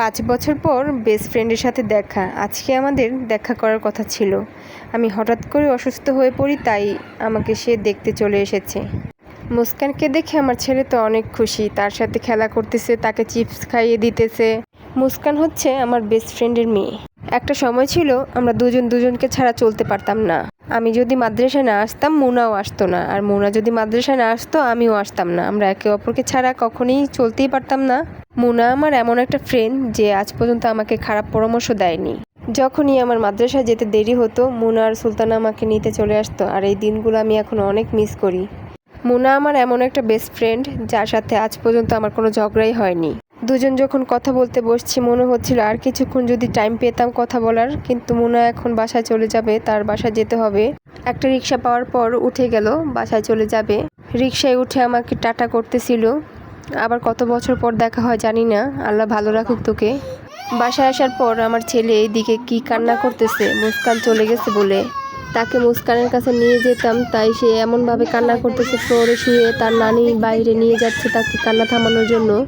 পাঁচ বছর পর বেস্ট ফ্রেন্ডের সাথে দেখা। আজকে আমাদের দেখা করার কথা ছিল। আমি হঠাৎ করে অসুস্থ হয়ে পড়ি, তাই আমাকে সে দেখতে চলে এসেছে। মুস্কানকে দেখে আমার ছেলে তো অনেক খুশি। তার সাথে খেলা করতেছে, তাকে চিপস খাইয়ে দিতেছে। মুস্কান হচ্ছে আমার বেস্ট ফ্রেন্ডের মেয়ে। একটা সময় ছিল, আমরা দুজন দুজনকে ছাড়া চলতে পারতাম না। আমি যদি মাদ্রাসায় না আসতাম, মুনাও আসতো না। আর মুনা যদি মাদ্রাসায় না আসতো, আমিও আসতাম না। আমরা একে অপরকে ছাড়া কখনোই চলতেই পারতাম না। মুনা আমার এমন একটা ফ্রেন্ড যে আজ পর্যন্ত আমাকে খারাপ পরামর্শ দেয়নি। যখনই আমার মাদ্রাসায় যেতে দেরি হতো, মুনা আর সুলতানা আমাকে নিতে চলে আসতো আর এই দিনগুলো আমি এখন অনেক মিস করি। মুনা আমার এমন একটা বেস্ট ফ্রেন্ড যার সাথে আজ পর্যন্ত আমার কোনো ঝগড়াই হয়নি। দুজন যখন কথা বলতে বসছি, মনে হচ্ছিল আর কিছুক্ষণ যদি টাইম পেতাম কথা বলার, কিন্তু মুনা এখন বাসায় চলে যাবে, তার বাসায় যেতে হবে। একটা রিক্সা পাওয়ার পর উঠে গেল, বাসায় চলে যাবে। রিক্সায় উঠে আমাকে টাটা করতেছিল। আবার কত বছর পর দেখা হয় জানি না। আল্লাহ ভালো রাখুক তোকে। বাসায় আসার পর আমার ছেলে এইদিকে কি কান্না করতেছে, মুস্কান চলে গেছে বলে। তাকে মুস্কানের কাছে নিয়ে যেতাম, তাই সে এমনভাবে কান্না করতেছে, ফ্লোরে শুয়ে তার নানি বাইরে নিয়ে যাচ্ছে তাকে কান্না থামানোর জন্য।